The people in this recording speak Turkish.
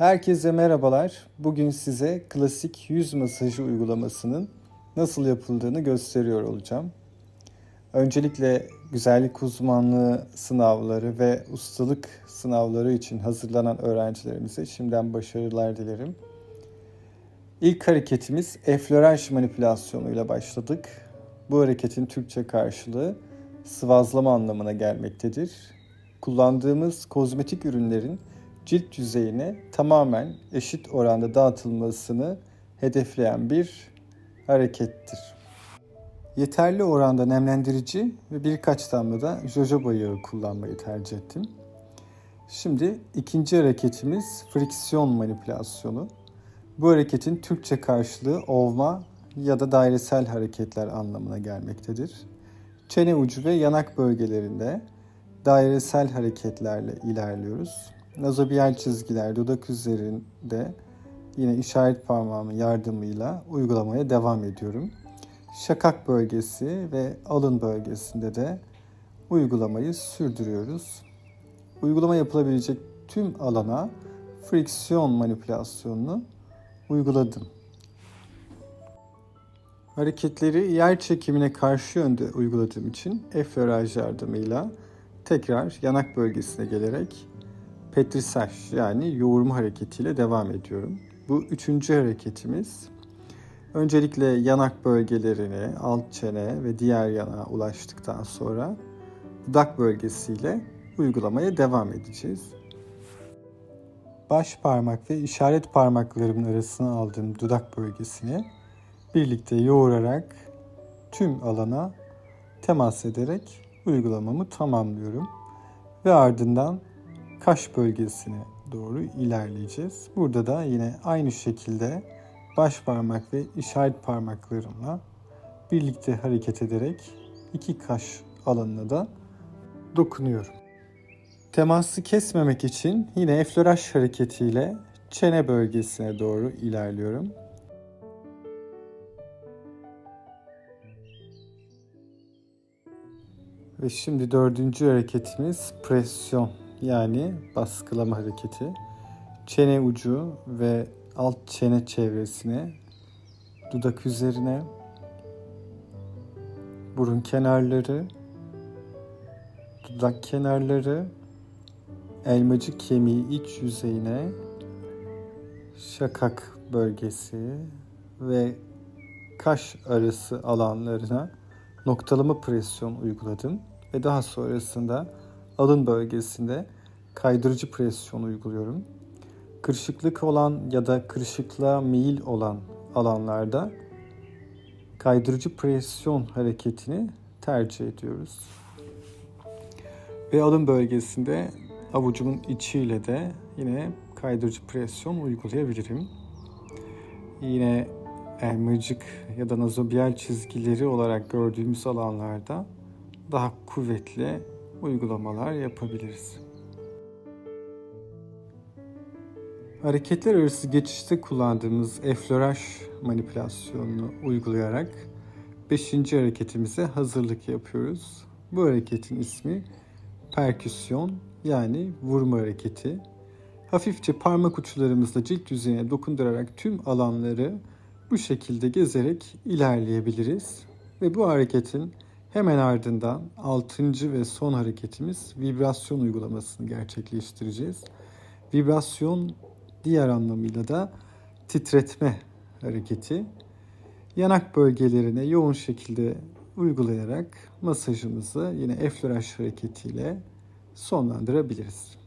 Herkese merhabalar. Bugün size klasik yüz masajı uygulamasının nasıl yapıldığını gösteriyor olacağım. Öncelikle güzellik uzmanlığı sınavları ve ustalık sınavları için hazırlanan öğrencilerimize şimdiden başarılar dilerim. İlk hareketimiz efloraj manipülasyonuyla başladık. Bu hareketin Türkçe karşılığı sıvazlama anlamına gelmektedir. Kullandığımız kozmetik ürünlerin cilt yüzeyine tamamen eşit oranda dağıtılmasını hedefleyen bir harekettir. Yeterli oranda nemlendirici ve birkaç damla da jojoba yağı kullanmayı tercih ettim. Şimdi ikinci hareketimiz friksiyon manipülasyonu. Bu hareketin Türkçe karşılığı ovma ya da dairesel hareketler anlamına gelmektedir. Çene ucu ve yanak bölgelerinde dairesel hareketlerle ilerliyoruz. Nazobiyal çizgiler dudak üzerinde yine işaret parmağımın yardımıyla uygulamaya devam ediyorum. Şakak bölgesi ve alın bölgesinde de uygulamayı sürdürüyoruz. Uygulama yapılabilecek tüm alana friksiyon manipülasyonunu uyguladım. Hareketleri yer çekimine karşı yönde uyguladığım için efloraj yardımıyla tekrar yanak bölgesine gelerek petrisaj yani yoğurma hareketiyle devam ediyorum. Bu üçüncü hareketimiz. Öncelikle yanak bölgelerine, alt çene ve diğer yana ulaştıktan sonra dudak bölgesiyle uygulamaya devam edeceğiz. Baş parmak ve işaret parmaklarımın arasına aldığım dudak bölgesini birlikte yoğurarak tüm alana temas ederek uygulamamı tamamlıyorum. Ve ardından kaş bölgesine doğru ilerleyeceğiz. Burada da yine aynı şekilde baş parmak ve işaret parmaklarımla birlikte hareket ederek iki kaş alanına da dokunuyorum. Teması kesmemek için yine efloraj hareketiyle çene bölgesine doğru ilerliyorum. Ve şimdi dördüncü hareketimiz presyon yani baskılama hareketi. Çene ucu ve alt çene çevresine, dudak üzerine, burun kenarları, dudak kenarları, elmacık kemiği iç yüzeyine, şakak bölgesi ve kaş arası alanlarına noktalama presyon uyguladım ve daha sonrasında alın bölgesinde kaydırıcı presyon uyguluyorum. Kırışıklık olan ya da kırışıklığa meyil olan alanlarda kaydırıcı presyon hareketini tercih ediyoruz. Ve alın bölgesinde avucumun içiyle de yine kaydırıcı presyon uygulayabilirim. Yine elmacık ya da nazobiyal çizgileri olarak gördüğümüz alanlarda daha kuvvetli uygulamalar yapabiliriz. Hareketler arası geçişte kullandığımız efloraj manipülasyonunu uygulayarak 5. hareketimize hazırlık yapıyoruz. Bu hareketin ismi perküsyon yani vurma hareketi. Hafifçe parmak uçlarımızla cilt yüzeyine dokundurarak tüm alanları bu şekilde gezerek ilerleyebiliriz. Ve bu hareketin hemen ardından 6. ve son hareketimiz vibrasyon uygulamasını gerçekleştireceğiz. Vibrasyon diğer anlamıyla da titretme hareketi. Yanak bölgelerine yoğun şekilde uygulayarak masajımızı yine efloraj hareketiyle sonlandırabiliriz.